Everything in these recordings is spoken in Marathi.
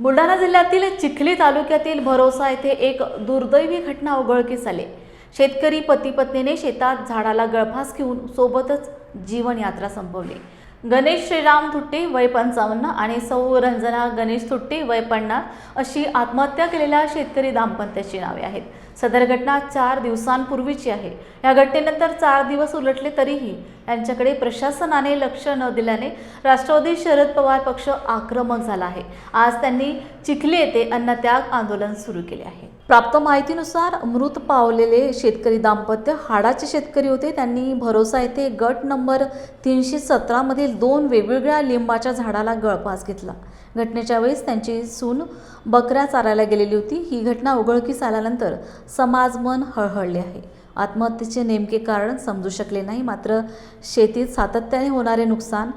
बुलढाणा जिल्ह्यातील चिखली तालुक्यातील भरोसा येथे एक दुर्दैवी घटना उघडकीस आली. शेतकरी पती पत्नीने शेतात झाडाला गळफास घेऊन सोबतच जीवनयात्रा संपवली. गणेश श्रीराम थुट्टे वय पंचावन्न आणि सौ रंजना गणेश थुट्टे वय पन्नास अशी आत्महत्या केलेल्या शेतकरी दाम्पत्याची नावे आहेत. सदर घटना चार दिवसांपूर्वीची आहे. या घटनेनंतर चार दिवस उलटले तरीही यांच्याकडे प्रशासनाने लक्ष न दिल्याने राष्ट्रवादी शरद पवार पक्ष आक्रमक झाला आहे. आज त्यांनी चिखली येथे अन्नत्याग आंदोलन सुरू केले आहे. प्राप्त माहितीनुसार मृत पावलेले शेतकरी दाम्पत्य हाडाचे शेतकरी होते. त्यांनी भरोसा येथे गट नंबर तीनशे सतरामधील दोन वेगवेगळ्या लिंबाच्या झाडाला गळफास घेतला. घटनेच्या वेळेस त्यांची सून बकऱ्या चारायला गेलेली होती. ही घटना उघडकीस आल्यानंतर समाजमन हळहळले आहे. आत्महत्येचे नेमके कारण समजू शकले नाही. मात्र शेतीत सातत्याने होणारे नुकसान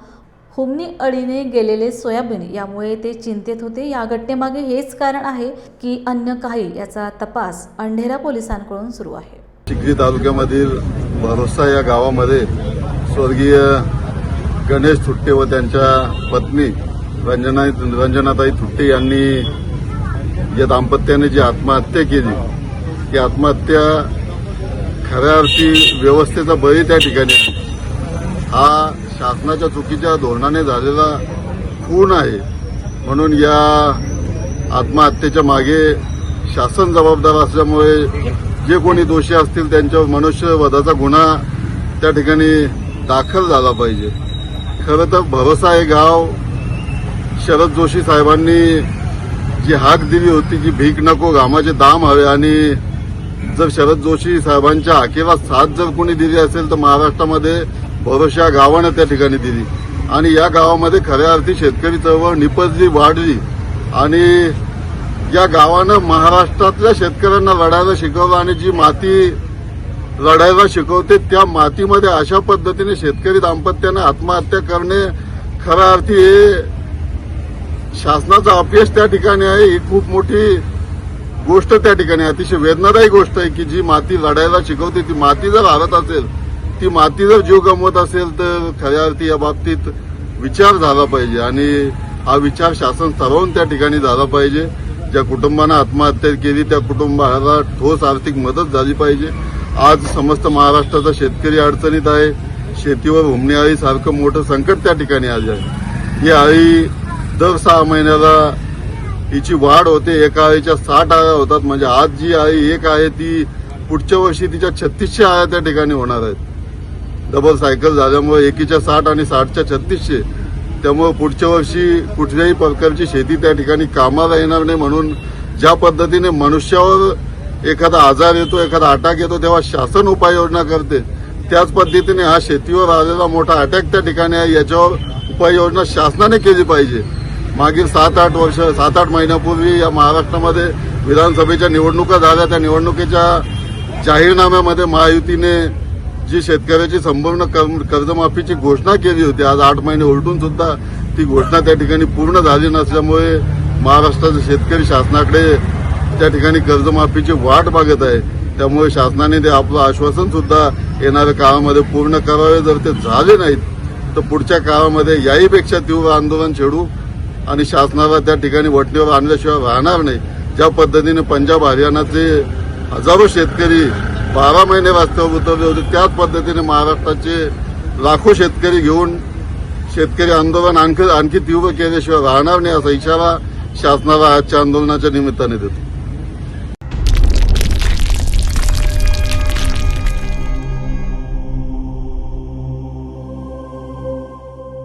हुमनी अळीने गेलेले सोयाबीन यामुळे ते चिंतेत होते. या घटनेमागे हेच कारण आहे की अन्य काही याचा तपास अंढेरा पोलिसांकडून सुरू आहे. चिखली तालुक्यामधील भरोसा या गावामध्ये स्वर्गीय गणेश थुट्टे व त्यांच्या पत्नी रंजना रंजनाताई थुट्टे यांनी या दाम्पत्याने जी आत्महत्या केली ती आत्महत्या खऱ्या अर्थी व्यवस्थेचा बळी त्या ठिकाणी हा शासनाच्या चुकीच्या धोरणाने झालेला खून आहे. म्हणून या आत्महत्येच्या मागे शासन जबाबदार असल्यामुळे जे कोणी दोषी असतील त्यांच्यावर मनुष्यवधाचा गुन्हा त्या ठिकाणी दाखल झाला पाहिजे. खरं तर भरोसा हे गाव शरद जोशी साहेबांनी जी हाक दिली होती की भीक नको घामाचे दाम हवे आणि जर शरद जोशी साहेबांच्या हाकेला साथ जर कोणी दिली असेल तर महाराष्ट्रामध्ये भरोशा या गावानं त्या ठिकाणी दिली. आणि या गावामध्ये खऱ्या अर्थी शेतकरी चळवळ निपजली वाढली. आणि या गावानं महाराष्ट्रातल्या शेतकऱ्यांना लढायला शिकवलं आणि जी माती लढायला शिकवते त्या मातीमध्ये अशा पद्धतीने शेतकरी दाम्पत्यानं आत्महत्या करणे खऱ्या अर्थी हे शासनाचं अपयश त्या ठिकाणी आहे. ही खूप मोठी गोष्ट त्या ठिकाणी अतिशय वेदनादायी गोष्ट आहे की जी माती लढायला शिकवते ती माती जर हरत असेल ती माती जर जीव गमवत असेल तर खऱ्या अर्थी या बाबतीत विचार झाला पाहिजे. आणि हा विचार शासन ठरवून त्या ठिकाणी झाला पाहिजे. ज्या कुटुंबानं आत्महत्या केली त्या कुटुंबाला ठोस आर्थिक मदत झाली पाहिजे. आज समस्त महाराष्ट्राचा शेतकरी अडचणीत आहे. शेतीवर हुमणी आळी सारखं मोठं संकट त्या ठिकाणी आले आहे. ही आळी दर सहा महिन्याला हिची वाढ होते. एका आळीच्या साठ आळ्या होतात. म्हणजे आज जी आळी एक आहे ती पुढच्या वर्षी तिच्या छत्तीसशे आळ्या त्या ठिकाणी होणार आहेत. डबल सायकल झाल्यामुळे एकीच्या साठ आणि साठच्या छत्तीसशे. त्यामुळे पुढच्या वर्षी कुठल्याही प्रकारची शेती त्या ठिकाणी कामाला येणार नाही म्हणून ज्या पद्धतीने मनुष्यावर एखादा आजार येतो एखादा अटॅक येतो तेव्हा शासन उपाययोजना करते. त्याच पद्धतीने हा शेतीवर आलेला मोठा अटॅक त्या ठिकाणी आहे. याच्यावर उपाययोजना शासनाने केली पाहिजे. मागील सात आठ वर्ष सात आठ महिन्यापूर्वी या महाराष्ट्रामध्ये विधानसभेच्या निवडणुका झाल्या. त्या निवडणुकीच्या जाहीरनाम्यामध्ये महायुतीने जी शेतकऱ्याची संपूर्ण कर्म- कर्जमाफीची घोषणा केली होती आज आठ महिने उलटून सुद्धा ती घोषणा त्या ठिकाणी पूर्ण झाली नसल्यामुळे महाराष्ट्राचे शेतकरी शासनाकडे त्या ठिकाणी कर्जमाफीची वाट बघत आहे. त्यामुळे शासनाने ते आपलं आश्वासन सुद्धा येणाऱ्या काळामध्ये पूर्ण करावे. जर ते झाले नाहीत तर पुढच्या काळामध्ये याहीपेक्षा तीव्र आंदोलन छेडू आणि शासनाला त्या ठिकाणी वटणीवर आणल्याशिवाय राहणार नाही. ज्या पद्धतीने पंजाब हरियाणाचे हजारो शेतकरी बारा महिने रस्त्यावर उतरले होते. त्याच पद्धतीने महाराष्ट्राचे लाखो शेतकरी घेऊन शेतकरी आंदोलन आणखी आणखी तीव्र केल्याशिवाय राहणार नाही असा इशारा शासनाला आजच्या आंदोलनाच्या निमित्ताने देतो.